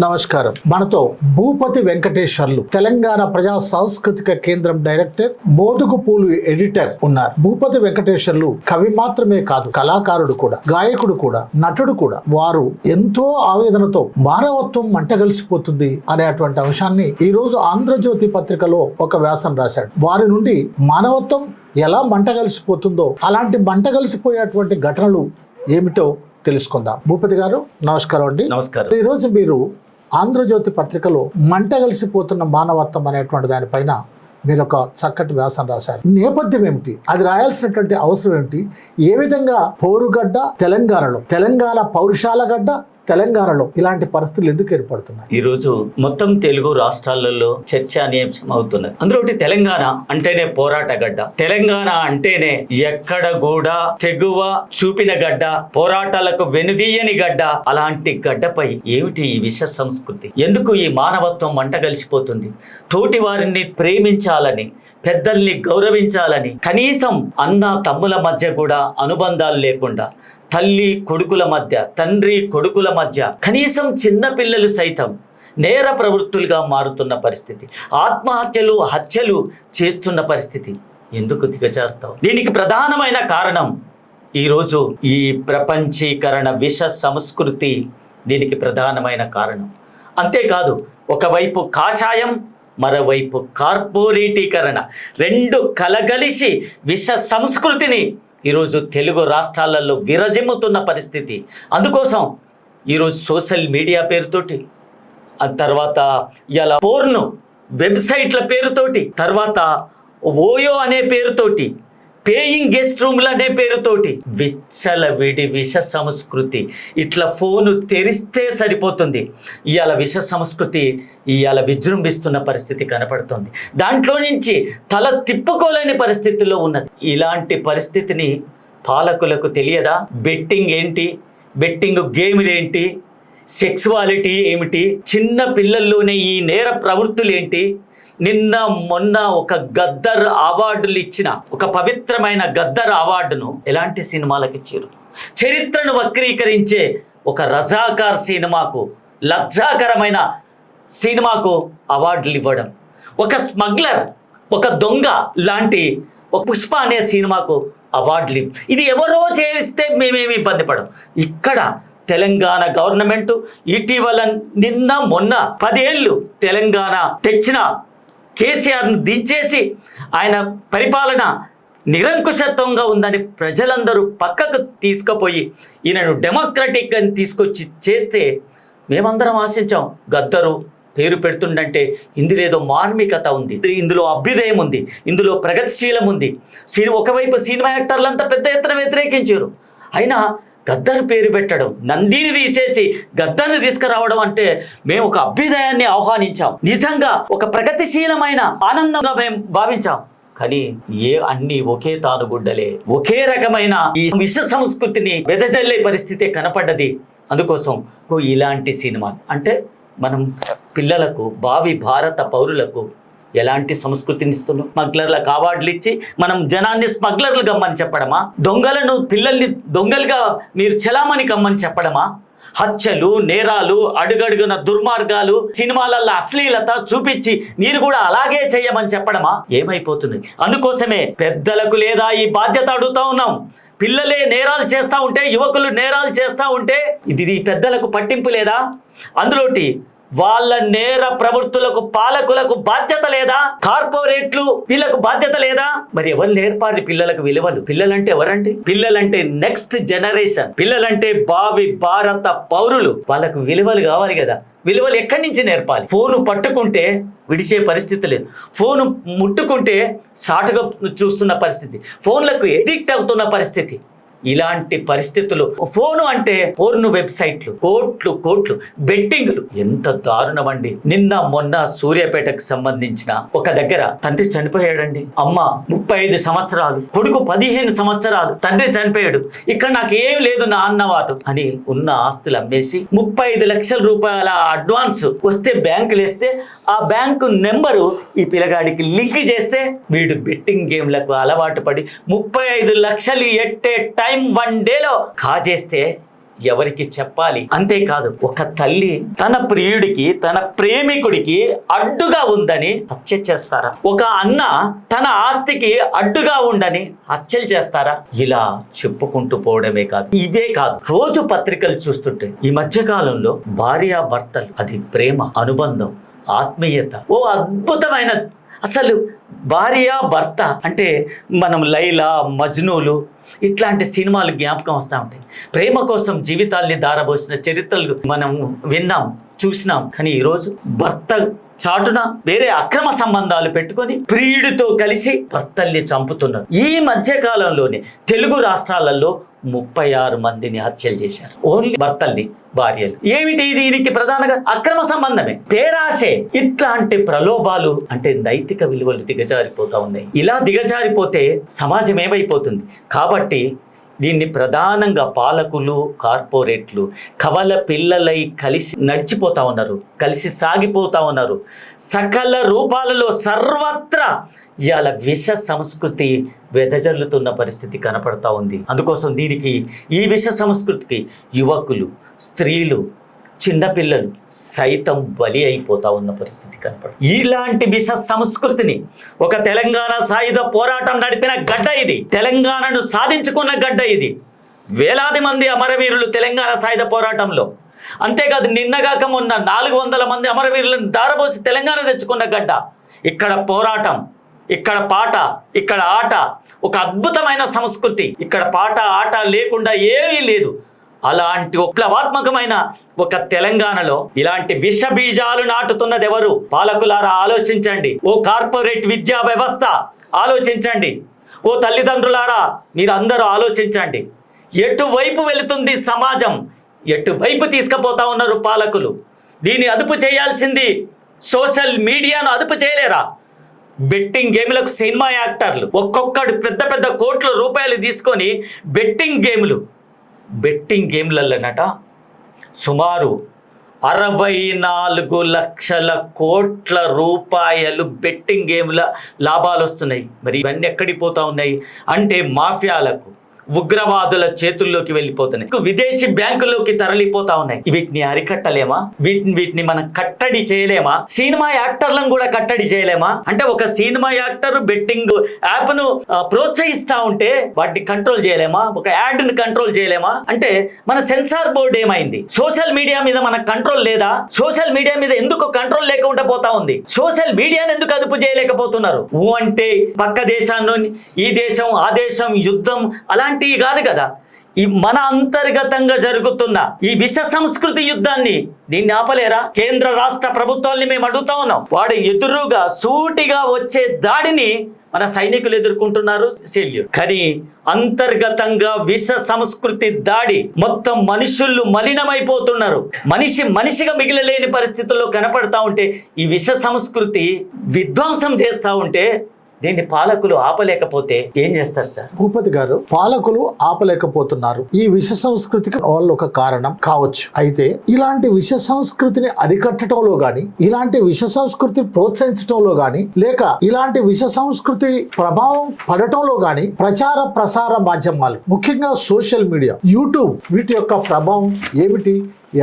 నమస్కారం. మనతో భూపతి వెంకటేశ్వర్లు తెలంగాణ ప్రజా సాంస్కృతిక కేంద్రం డైరెక్టర్ మోదుగుపూలు ఎడిటర్ ఉన్నారు. భూపతి వెంకటేశ్వర్లు కవి మాత్రమే కాదు కళాకారుడు కూడా గాయకుడు కూడా నటుడు కూడా. వారు ఎంతో ఆవేదనతో మానవత్వం మంటగలిసిపోతుంది అనేటువంటి అంశాన్ని ఈ రోజు ఆంధ్రజ్యోతి పత్రికలో ఒక వ్యాసం రాశాడు. వారి నుండి మానవత్వం ఎలా మంటగలిసిపోతుందో అలాంటి మంటగలిసిపోయేటువంటి ఘటనలు ఏమిటో తెలుసుకుందాం. భూపతి గారు నమస్కారం అండి. నమస్కారం. ఈ రోజు మీరు ఆంధ్రజ్యోతి పత్రికలో మంట కలిసిపోతున్న మానవత్వం అనేటువంటి దానిపైన మీరు ఒక చక్కటి వ్యాసం రాశారు. నేపథ్యం ఏమిటి? అది రాయాల్సినటువంటి అవసరం ఏమిటి? ఏ విధంగా పోరుగడ్డ తెలంగాణలో తెలంగాణ పౌరుషాల గడ్డ తెలంగాణలో ఇలాంటి పరిస్థితులు ఎందుకు ఏర్పడుతున్నాయి? ఈ రోజు మొత్తం తెలుగు రాష్ట్రాలలో చర్చనీయాంశం అవుతున్నది. అందులో ఒకటి తెలంగాణ అంటేనే పోరాట గడ్డ. తెలంగాణ అంటేనే ఎక్కడ కూడా తెగువ చూపిన గడ్డ పోరాటాలకు వెనుదీయని గడ్డ. అలాంటి గడ్డపై ఏమిటి ఈ విష సంస్కృతి? ఎందుకు ఈ మానవత్వం మంట కలిసిపోతుంది? తోటి వారిని ప్రేమించాలని పెద్దల్ని గౌరవించాలని కనీసం అన్న తమ్ముల మధ్య కూడా అనుబంధాలు లేకుండా తల్లి కొడుకుల మధ్య తండ్రి కొడుకుల మధ్య కనీసం చిన్నపిల్లలు సైతం నేర ప్రవృత్తులుగా మారుతున్న పరిస్థితి ఆత్మహత్యలు హత్యలు చేస్తున్న పరిస్థితి ఎందుకు దిగజారుతావు? దీనికి ప్రధానమైన కారణం ఈరోజు ఈ ప్రపంచీకరణ విష సంస్కృతి దీనికి ప్రధానమైన కారణం. అంతేకాదు ఒకవైపు కాషాయం మరోవైపు కార్పొరేటీకరణ. రెండు కలగలిసి విష సంస్కృతిని ఈరోజు తెలుగు రాష్ట్రాలలో విరజిమ్ముతున్న పరిస్థితి. అందుకోసం ఈరోజు సోషల్ మీడియా పేరుతోటి ఆ తర్వాత ఇలా పోర్ను వెబ్సైట్ల పేరుతోటి తర్వాత ఓయో అనే పేరుతోటి పేయింగ్ గెస్ట్ రూమ్లు అనే పేరుతోటి. విచ్చల విడి విష సంస్కృతి. ఇట్లా ఫోను తెరిస్తే సరిపోతుంది. ఇవాళ విష సంస్కృతి ఇవాళ విజృంభిస్తున్న పరిస్థితి కనపడుతుంది. దాంట్లో నుంచి తల తిప్పుకోలేని పరిస్థితిలో ఉన్నది. ఇలాంటి పరిస్థితిని పాలకులకు తెలియదా? బెట్టింగ్ ఏంటి? బెట్టింగ్ గేమ్లు ఏంటి? సెక్సువాలిటీ ఏమిటి? చిన్న పిల్లల్లోనే ఈ నేర ప్రవృత్తులు ఏంటి? నిన్న మొన్న ఒక గద్దర్ అవార్డులు ఇచ్చిన ఒక పవిత్రమైన గద్దర్ అవార్డును ఎలాంటి సినిమాలకు ఇచ్చారు? చరిత్రను వక్రీకరించే ఒక రజాకార్ సినిమాకు లజ్జాకరమైన సినిమాకు అవార్డులు ఇవ్వడం. ఒక స్మగ్లర్ ఒక దొంగ లాంటి ఒక పుష్ప అనే సినిమాకు అవార్డులు ఇది ఎవరో చేస్తే మేమేమి ఇబ్బంది పడం ఇక్కడ తెలంగాణ గవర్నమెంట్ ఇటీవల నిన్న మొన్న పదేళ్ళు తెలంగాణ తెచ్చిన కేసీఆర్ను దించేసి ఆయన పరిపాలన నిరంకుశత్వంగా ఉందని ప్రజలందరూ పక్కకు తీసుకుపోయి ఈయనను డెమోక్రటిక్గా తీసుకొచ్చి చేస్తే మేమందరం ఆశించాం. గద్దరు పేరు పెడుతుండంటే ఇందులో ఏదో మార్మికత ఉంది. ఇందులో అభ్యుదయం ఉంది. ఇందులో ప్రగతిశీలం ఉంది. సిని ఒకవైపు సినిమా యాక్టర్లంతా పెద్ద ఎత్తున వ్యతిరేకించారు. అయినా గద్దర్ పేరు పెట్టడం. నందిని తీసేసి గద్దర్ని తీసుకురావడం అంటే మేము ఒక అభ్యుదయాన్ని ఆహ్వానించాం. నిజంగా ఒక ప్రగతిశీలమైన ఆనందంగా మేము భావించాం. కానీ ఏ అన్ని ఒకే తానుగుడ్డలే. ఒకే రకమైన ఈ విశ్వ సంస్కృతిని వెదజల్లే పరిస్థితి కనపడ్డది. అందుకోసం ఇలాంటి సినిమా. అంటే మనం పిల్లలకు భావి భారత పౌరులకు ఎలాంటి సంస్కృతిని ఇస్తున్నాం స్మగ్లర్లకు అవార్డులు ఇచ్చి మనం జనాన్ని స్మగ్లర్లు కమ్మని చెప్పడమా? దొంగలను పిల్లల్ని దొంగలుగా మీరు చలామణి కమ్మని చెప్పడమా? హత్యలు నేరాలు అడుగడుగున దుర్మార్గాలు సినిమాలలో అశ్లీలత చూపించి మీరు కూడా అలాగే చేయమని చెప్పడమా? ఏమైపోతుంది? అందుకోసమే పెద్దలకు లేదా ఈ బాధ్యత అడుగుతా ఉన్నాం. పిల్లలే నేరాలు చేస్తూ ఉంటే యువకులు నేరాలు చేస్తూ ఉంటే ఇది పెద్దలకు పట్టింపు లేదా? అందులోటి వాళ్ళ నేర ప్రవృత్తులకు పాలకులకు బాధ్యత లేదా? కార్పొరేట్లు వీళ్ళకు బాధ్యత లేదా? మరి ఎవరు నేర్పాలి పిల్లలకు విలువలు? పిల్లలంటే ఎవరండి? పిల్లలంటే నెక్స్ట్ జనరేషన్. పిల్లలంటే భావి భారత పౌరులు. వాళ్ళకు విలువలు కావాలి కదా. విలువలు ఎక్కడి నుంచి నేర్పాలి? ఫోను పట్టుకుంటే విడిచే పరిస్థితి లేదు. ఫోను ముట్టుకుంటే సాటుగా చూస్తున్న పరిస్థితి. ఫోన్లకు ఎడిక్ట్ అవుతున్న పరిస్థితి. ఇలాంటి పరిస్థితులు. ఫోను అంటే పోర్ను వెబ్సైట్లు కోట్లు కోట్లు బెట్టింగ్లు. ఎంత దారుణం అండి నిన్న మొన్న సూర్యాపేటకు సంబంధించిన ఒక దగ్గర తండ్రి చనిపోయాడండి. అమ్మ ముప్పై ఐదు సంవత్సరాలు కొడుకు పదిహేను సంవత్సరాలు తండ్రి చనిపోయాడు. ఇక్కడ నాకు ఏం లేదు నా అన్నవాటు అని ఉన్న ఆస్తులు అమ్మేసి ముప్పై ఐదు లక్షల రూపాయల అడ్వాన్స్ వస్తే బ్యాంకులు వేస్తే ఆ బ్యాంకు నెంబరు ఈ పిల్లగాడికి లింక్ చేస్తే వీడు బెట్టింగ్ గేమ్లకు అలవాటు పడి ముప్పై ఐదు లక్షలు ఎట్టే టైం టైం వన్ డేలో కాజేస్తే ఎవరికి చెప్పాలి? అంతేకాదు ఒక తల్లి తన ప్రియుడికి తన ప్రేమికుడికి అడ్డుగా ఉందని హత్య చేస్తారా? ఒక అన్న తన ఆస్తికి అడ్డుగా ఉండని హత్యలు చేస్తారా? ఇలా చెప్పుకుంటూ పోవడమే కాదు. ఇదే కాదు రోజు పత్రికలు చూస్తుంటే ఈ మధ్య కాలంలో భార్య భర్తలు అది ప్రేమ అనుబంధం ఆత్మీయత ఓ అద్భుతమైన అసలు భార్య భర్త అంటే మనం లైలా మజ్నూలు ఇట్లాంటి సినిమాలు జ్ఞాపకం వస్తూ ఉంటాయి. ప్రేమ కోసం జీవితాల్ని దారబోసిన చరిత్రలు మనం విన్నాం చూసినాం. కానీ ఈరోజు భర్త చాటున వేరే అక్రమ సంబంధాలు పెట్టుకొని ప్రియుడితో కలిసి భర్తల్ని చంపుతున్నారు. ఈ మధ్య కాలంలోనే తెలుగు రాష్ట్రాలలో ముప్పై ఆరు మందిని హత్యలు చేశారు. ఓన్లీ భర్తల్ని భార్యలు. ఏమిటి దీనికి ప్రధానంగా అక్రమ సంబంధమే. పేరాసే ఇట్లాంటి ప్రలోభాలు అంటే నైతిక విలువలు దిగజారిపోతా ఉన్నాయి. ఇలా దిగజారిపోతే సమాజం ఏమైపోతుంది? కాబట్టి కాబట్టి దీన్ని ప్రధానంగా పాలకులు కార్పొరేట్లు కవల పిల్లలై కలిసి నడిచిపోతా ఉన్నారు కలిసి సాగిపోతా ఉన్నారు. సకల రూపాలలో సర్వత్రా ఇవాళ విష సంస్కృతి వెదజల్లుతున్న పరిస్థితి కనపడతా ఉంది. అందుకోసం దీనికి ఈ విష సంస్కృతికి యువకులు స్త్రీలు చిన్నపిల్లలు సైతం బలి అయిపోతా ఉన్న పరిస్థితి కనపడుతుంది ఇలాంటి విష సంస్కృతిని ఒక తెలంగాణ సాయుధ పోరాటం నడిపిన గడ్డ ఇది. తెలంగాణను సాధించుకున్న గడ్డ ఇది. వేలాది మంది అమరవీరులు తెలంగాణ సాయుధ పోరాటంలో. అంతేకాదు నిన్నగాక మొన్న నాలుగు వందల మంది అమరవీరులను దారబోసి తెలంగాణ తెచ్చుకున్న గడ్డ. ఇక్కడ పోరాటం ఇక్కడ పాట ఇక్కడ ఆట ఒక అద్భుతమైన సంస్కృతి. ఇక్కడ పాట ఆట లేకుండా ఏమీ లేదు. అలాంటి విప్లవాత్మకమైన ఒక తెలంగాణలో ఇలాంటి విష బీజాలు నాటుతున్నది ఎవరు? పాలకులారా ఆలోచించండి. ఓ కార్పొరేట్ విద్యా వ్యవస్థ ఆలోచించండి. ఓ తల్లిదండ్రులారా మీరు అందరూ ఆలోచించండి. ఎటువైపు వెళుతుంది సమాజం? ఎటువైపు తీసుకుపోతా ఉన్నారు పాలకులు? దీన్ని అదుపు చేయాల్సింది సోషల్ మీడియాను అదుపు చేయలేరా? బెట్టింగ్ గేమ్లకు సినిమా యాక్టర్లు ఒక్కొక్కడు పెద్ద పెద్ద కోట్ల రూపాయలు తీసుకొని బెట్టింగ్ గేమ్లు బెట్టింగ్ గేమ్లలోనట సుమారు అరవై నాలుగు లక్షల కోట్ల రూపాయలు బెట్టింగ్ గేమ్ల లాభాలు వస్తున్నాయి మరి ఇవన్నీ ఎక్కడికి పోతా ఉన్నాయి? అంటే మాఫియాలకు. ఉగ్రవాదుల చేతుల్లోకి వెళ్ళిపోతున్నాయి. విదేశీ బ్యాంకుల్లోకి తరలిపోతా ఉన్నాయి. వీటిని అరికట్టలేమా? వీటిని వీటిని మనం కట్టడి చేయలేమా? సినిమా యాక్టర్లను కూడా కట్టడి చేయలేమా? అంటే ఒక సినిమా యాక్టర్ బెట్టింగ్ యాప్ను ప్రోత్సహిస్తా ఉంటే వాటిని కంట్రోల్ చేయలేమా? ఒక యాడ్ని కంట్రోల్ చేయలేమా? అంటే మన సెన్సార్ బోర్డు ఏమైంది? సోషల్ మీడియా మీద మన కంట్రోల్ లేదా? సోషల్ మీడియా మీద ఎందుకు కంట్రోల్ లేకుండా పోతా ఉంది? సోషల్ మీడియాని ఎందుకు అదుపు చేయలేకపోతున్నారు? ఊ అంటే పక్క దేశాన్ని ఈ దేశం ఆ దేశం యుద్ధం అలాంటివి కాదు కదా. ఈ మన అంతర్గతంగా జరుగుతున్న ఈ విష సంస్కృతి యుద్ధాన్ని దీన్ని ఆపలేరా? కేంద్ర రాష్ట్ర ప్రభుత్వాల్ని మేము అడుగుతా ఉన్నాం. వాడు ఎదురుగా సూటిగా వచ్చే దాడిని మన సైనికులు ఎదుర్కొంటున్నారు శల్యుడు కానీ అంతర్గతంగా విష సంస్కృతి దాడి మొత్తం మనుషులు మలినమైపోతున్నారు. మనిషి మనిషిగా మిగిలలేని పరిస్థితుల్లో కనపడతా ఉంటే ఈ విష సంస్కృతి విధ్వంసం చేస్తూ ఉంటే దీన్ని పాలకులు ఆపలేకపోతే ఏం చేస్తారు సార్? భూపతి గారు పాలకులు ఆపలేకపోతున్నారు. ఈ విష సంస్కృతికి వాళ్ళు ఒక కారణం కావచ్చు. అయితే ఇలాంటి విష సంస్కృతిని అరికట్టడంలో గాని ఇలాంటి విష సంస్కృతిని ప్రోత్సహించడంలో గాని లేక ఇలాంటి విష సంస్కృతి ప్రభావం పడటంలో గాని ప్రచార ప్రసార మాధ్యమాలు ముఖ్యంగా సోషల్ మీడియా యూట్యూబ్ వీటి యొక్క ప్రభావం ఏమిటి?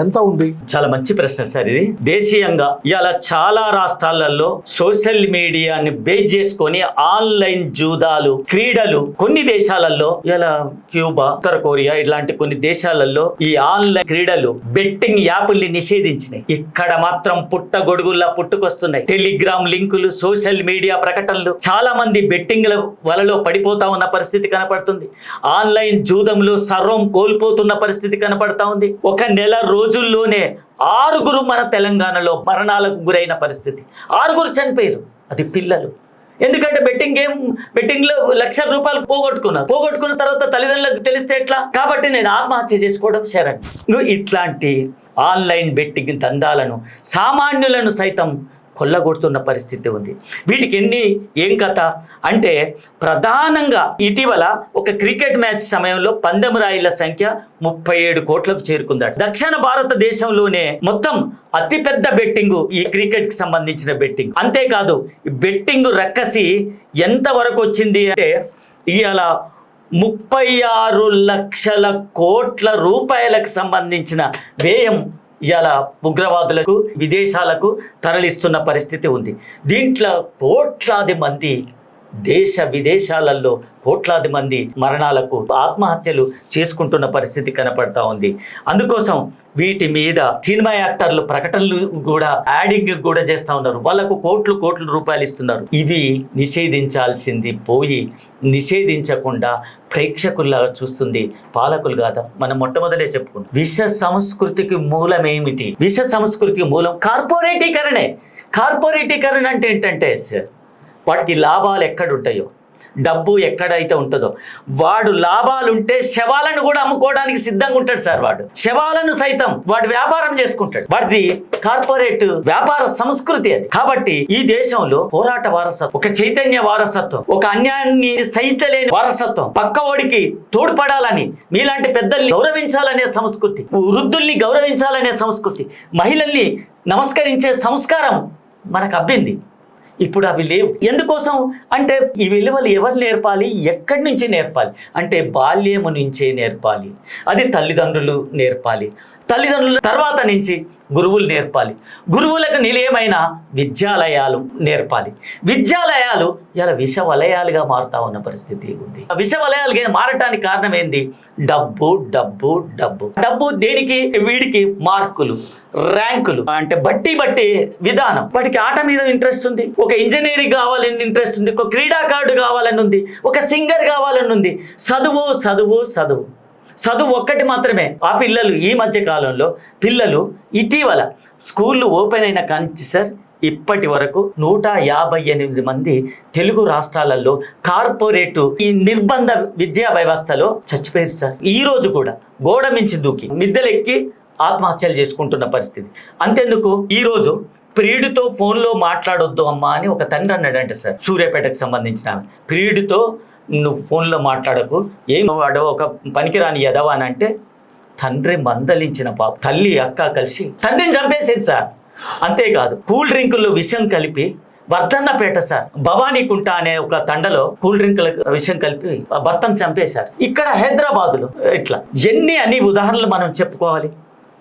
ఎంత ఉంది? చాలా మంచి ప్రశ్న సార్ ఇది. దేశీయంగా ఇవాళ చాలా రాష్ట్రాలలో సోషల్ మీడియాని బేస్ చేసుకొని ఆన్లైన్ జూదాలు క్రీడలు కొన్ని దేశాలలో ఇలా క్యూబా ఉత్తర కొరియా ఇలాంటి కొన్ని దేశాలలో ఈ ఆన్లైన్ క్రీడలు బెట్టింగ్ యాప్ల్ని నిషేధించినాయి. ఇక్కడ మాత్రం పుట్ట గొడుగుల్లా పుట్టుకొస్తున్నాయి. టెలిగ్రామ్ లింకులు సోషల్ మీడియా ప్రకటనలు చాలా మంది బెట్టింగ్ల వలలో పడిపోతా ఉన్న పరిస్థితి కనపడుతుంది. ఆన్లైన్ జూదంలో సర్వం కోల్పోతున్న పరిస్థితి కనపడతా ఉంది. ఒక నెల రోజుల్లోనే ఆరుగురు మన తెలంగాణలో మరణాలకు గురైన పరిస్థితి. ఆరుగురు చనిపోయారు. అది పిల్లలు. ఎందుకంటే బెట్టింగ్ గేమ్ బెట్టింగ్లో లక్ష రూపాయలు పోగొట్టుకున్నారు పోగొట్టుకున్న తర్వాత తల్లిదండ్రులకు తెలిస్తే ఎట్లా? కాబట్టి నేను ఆత్మహత్య చేసుకోవడం శరణ్. నువ్వు ఇట్లాంటి ఆన్లైన్ బెట్టింగ్ దందాలను సామాన్యులను సైతం కొల్లగొడుతున్న పరిస్థితి ఉంది. వీటికి ఎన్ని ఏం కథ? అంటే ప్రధానంగా ఇటీవల ఒక క్రికెట్ మ్యాచ్ సమయంలో పందెం రాయిల సంఖ్య ముప్పై ఏడు కోట్లకు చేరుకుందట. దక్షిణ భారతదేశంలోనే మొత్తం అతిపెద్ద బెట్టింగ్ ఈ క్రికెట్కి సంబంధించిన బెట్టింగ్. అంతేకాదు ఈ బెట్టింగ్ రక్కసి ఎంత వరకు వచ్చింది అంటే ఇవాళ ముప్పై ఆరు లక్షల కోట్ల రూపాయలకు సంబంధించిన వ్యయం ఇవాళ ఉగ్రవాదులకు విదేశాలకు తరలిస్తున్న పరిస్థితి ఉంది. దీంట్లో కోట్లాది మంది దేశ విదేశాలలో కోట్లాది మంది మరణాలకు ఆత్మహత్యలు చేసుకుంటున్న పరిస్థితి కనపడతా ఉంది. అందుకోసం వీటి మీద సినిమా యాక్టర్లు ప్రకటనలు కూడా యాడింగ్ కూడా చేస్తూ ఉన్నారు. వాళ్ళకు కోట్లు కోట్లు రూపాయలు ఇస్తున్నారు. ఇవి నిషేధించాల్సింది పోయి నిషేధించకుండా ప్రేక్షకుల్లాగా చూస్తుంది పాలకులు కాదా? మనం మొట్టమొదటే చెప్పుకున్నాం విష సంస్కృతికి మూలం ఏమిటి? విష సంస్కృతికి మూలం కార్పొరేటీకరణే. కార్పొరేటీకరణ అంటే ఏంటంటే సార్ వాటికి లాభాలు ఎక్కడుంటాయో? డబ్బు ఎక్కడైతే ఉంటుందో? వాడు లాభాలుంటే శవాలను కూడా అమ్ముకోవడానికి సిద్ధంగా ఉంటాడు సార్ వాడు. శవాలను సైతం వాడు వ్యాపారం చేసుకుంటాడు. వాడిది కార్పొరేట్ వ్యాపార సంస్కృతి అది. కాబట్టి ఈ దేశంలో పోరాట వారసత్వం ఒక చైతన్య వారసత్వం ఒక అన్యాయాన్ని సహించలేని వారసత్వం పక్క ఓడికి తోడ్పడాలని మీలాంటి పెద్దల్ని గౌరవించాలనే సంస్కృతి వృద్ధుల్ని గౌరవించాలనే సంస్కృతి మహిళల్ని నమస్కరించే సంస్కారం మనకు అబ్బింది. ఇప్పుడు అవి లేవు. ఎందుకోసం? అంటే ఈ విలువలు ఎవరు నేర్పాలి? ఎక్కడి నుంచి నేర్పాలి? అంటే బాల్యము నుంచే నేర్పాలి. అది తల్లిదండ్రులు నేర్పాలి. తల్లిదండ్రుల తర్వాత నుంచి గురువులు నేర్పాలి. గురువులకు నిలయమైన విద్యాలయాలు నేర్పాలి. విద్యాలయాలు ఇలా విష వలయాలుగా మారుతా ఉన్న పరిస్థితి ఉంది. ఆ విష వలయాలుగా మారటానికి కారణం ఏంది? డబ్బు డబ్బు డబ్బు. డబ్బు దేనికి? వీడికి మార్కులు ర్యాంకులు. అంటే బట్టి బట్టి విధానం. వాడికి ఆట మీద ఇంట్రెస్ట్ ఉంది. ఒక ఇంజనీరింగ్ కావాలని ఇంట్రెస్ట్ ఉంది. ఒక క్రీడాకారుడు కావాలని ఉంది. ఒక సింగర్ కావాలని ఉంది. చదువు చదువు చదువు. చదువు ఒక్కటి మాత్రమే. ఆ పిల్లలు ఈ మధ్య కాలంలో పిల్లలు ఇటీవల స్కూళ్ళు ఓపెన్ అయిన కాంచి సార్ ఇప్పటి వరకు నూట యాభై ఎనిమిది మంది తెలుగు రాష్ట్రాలలో కార్పొరేటు ఈ నిర్బంధ విద్యా వ్యవస్థలో చచ్చిపోయారు సార్. ఈ రోజు కూడా గోడ మించి దూకి మిద్దెలెక్కి ఆత్మహత్యలు చేసుకుంటున్న పరిస్థితి. అంతెందుకు? ఈరోజు ప్రియుడితో ఫోన్లో మాట్లాడొద్దు అమ్మా అని ఒక తండ్రి అన్నాడంట సార్ సూర్యాపేటకు సంబంధించిన ప్రియుడితో నువ్వు ఫోన్లో మాట్లాడకు ఏం వాడు ఒక పనికిరాని ఎదవా అని అంటే తండ్రి మందలించిన పాప తల్లి అక్క కలిసి తండ్రిని చంపేసేది సార్. అంతేకాదు కూల్ డ్రింకుల్లో విషం కలిపి వర్ధన్నపేట సార్ భవానీకుంట అనే ఒక తండలో కూల్ డ్రింకుల విషయం కలిపి భర్తను చంపేశారు. ఇక్కడ హైదరాబాదులో ఇట్లా ఎన్ని అన్ని ఉదాహరణలు మనం చెప్పుకోవాలి?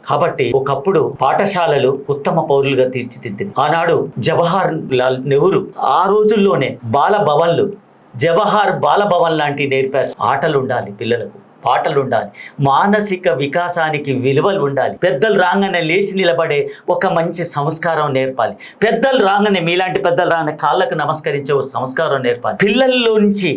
కాబట్టి ఒకప్పుడు పాఠశాలలు ఉత్తమ పౌరులుగా తీర్చిదిద్దింది ఆనాడు జవహర్ లాల్ నెహ్రూ ఆ రోజుల్లోనే బాల భవన్లు జవహర్ బాలభవన్ లాంటివి నేర్పారు. ఆటలు ఉండాలి పిల్లలకు పాటలు ఉండాలి మానసిక వికాసానికి విలువలు ఉండాలి పెద్దలు రాగానే లేచి నిలబడే ఒక మంచి సంస్కారం నేర్పాలి. పెద్దలు రాగానే మీలాంటి పెద్దలు రాగానే కాళ్ళకు నమస్కరించే ఒక సంస్కారం నేర్పాలి. పిల్లల్లో నుంచి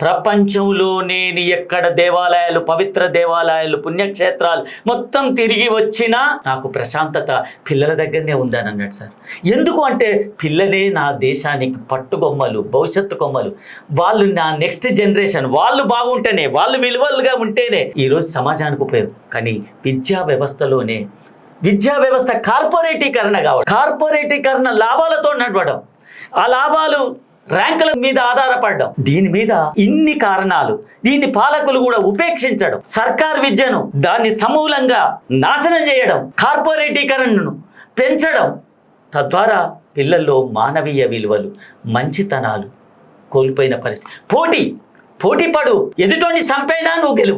ప్రపంచంలో నేను ఎక్కడ దేవాలయాలు పవిత్ర దేవాలయాలు పుణ్యక్షేత్రాలు మొత్తం తిరిగి వచ్చినా నాకు ప్రశాంతత పిల్లల దగ్గరనే ఉందని అన్నాడు సార్. ఎందుకు అంటే పిల్లలే నా దేశానికి పట్టుకొమ్మలు భవిష్యత్తు కొమ్మలు. వాళ్ళు నా నెక్స్ట్ జనరేషన్ వాళ్ళు బాగుంటేనే వాళ్ళు విలువలుగా ఉంటేనే ఈరోజు సమాజానికి ఉపయోగం. కానీ విద్యా వ్యవస్థలోనే విద్యా వ్యవస్థ కార్పొరేటీకరణ కావడం కార్పొరేటీకరణ లాభాలతో నడవడం. ఆ లాభాలు ర్యాంకుల మీద ఆధారపడడం దీని మీద ఇన్ని కారణాలు దీన్ని పాలకులు కూడా ఉపేక్షించడం సర్కార్ విద్యను దాన్ని సమూలంగా నాశనం చేయడం కార్పొరేటీకరణను పెంచడం తద్వారా పిల్లల్లో మానవీయ విలువలు మంచితనాలు కోల్పోయిన పరిస్థితి. పోటీ పోటీ పడు ఎదుటోని చంపైనా నువ్వు గెలువు?